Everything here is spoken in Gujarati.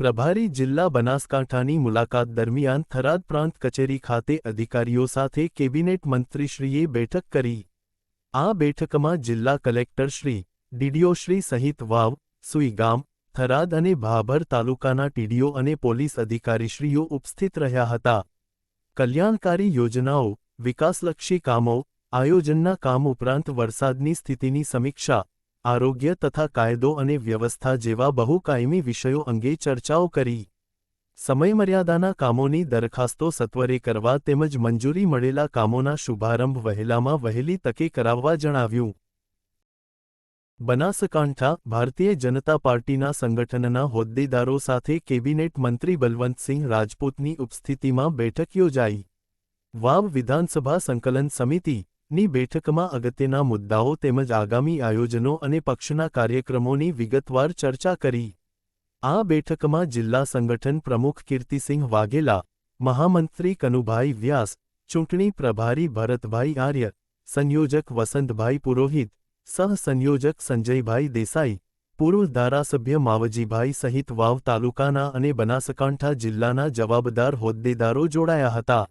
પ્રભારી જિલ્લા બનાસકાંઠાની મુલાકાત દરમિયાન થરાદ પ્રાંત કચેરી ખાતે અધિકારીઓ સાથે કેબિનેટ મંત્રીશ્રીએ બેઠક કરી. આ બેઠકમાં જિલ્લા કલેક્ટરશ્રી ડીડીઓશ્રી સહિત વાવ સુઈગામ થરાદ અને ભાભર તાલુકાના ટીડીઓ અને પોલીસ અધિકારીશ્રીઓ ઉપસ્થિત રહ્યા હતા. કલ્યાણકારી યોજનાઓ, વિકાસલક્ષી કામો, આયોજનના કામ ઉપરાંત વરસાદની સ્થિતિની સમીક્ષા આરોગ્ય તથા કાયદો અને વ્યવસ્થા જેવા બહુકાયમી વિષયો અંગે ચર્ચાઓ કરી. સમયમર્યાદાના કામોની દરખાસ્તો સત્વરે કરવા તેમજ મંજૂરી મળેલા કામોના શુભારંભ વહેલામાં વહેલી તકે કરાવવા જણાવ્યું. બનાસકાંઠા ભારતીય જનતા પાર્ટીના સંગઠનના હોદ્દેદારો સાથે કેબિનેટ મંત્રી બલવંતસિંહ રાજપૂતની ઉપસ્થિતિમાં બેઠક યોજાઈ. વાવ વિધાનસભા સંકલન સમિતિ ની બેઠકમાં અગત્યના મુદ્દાઓ તેમજ આગામી આયોજનો અને પક્ષના કાર્યક્રમોની વિગતવાર ચર્ચા કરી. આ બેઠકમાં જિલ્લા સંગઠન પ્રમુખ કીર્તિસિંહ વાઘેલા, મહામંત્રી કનુભાઈ વ્યાસ, ચૂંટણી પ્રભારી ભરતભાઈ આર્ય, સંયોજક વસંતભાઈ પુરોહિત, સહસંયોજક સંજયભાઈ દેસાઈ, પૂર્વ ધારાસભ્ય માવજીભાઈ સહિત વાવ તાલુકાના અને બનાસકાંઠા જિલ્લાના જવાબદાર હોદ્દેદારો જોડાયા હતા.